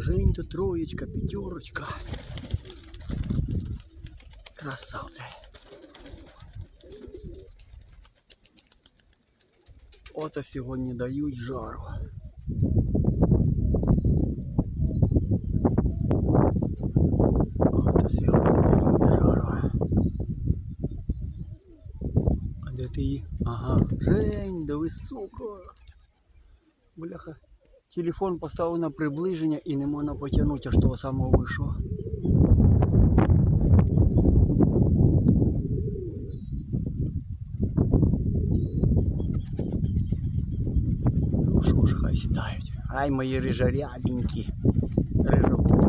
Жень то троєчка, п'ятерочка. Красавці. Ото сьогодні дають жару. Ото сьогодні дають жару. А де ти її? Ага, Жень, да високо. Бляха. Телефон поставив на приближення і не можна потягнути, аж того самого вийшов. Ну що ж, хай сідають. Ай, мої рижарябенькі. Рижобокі, красавці.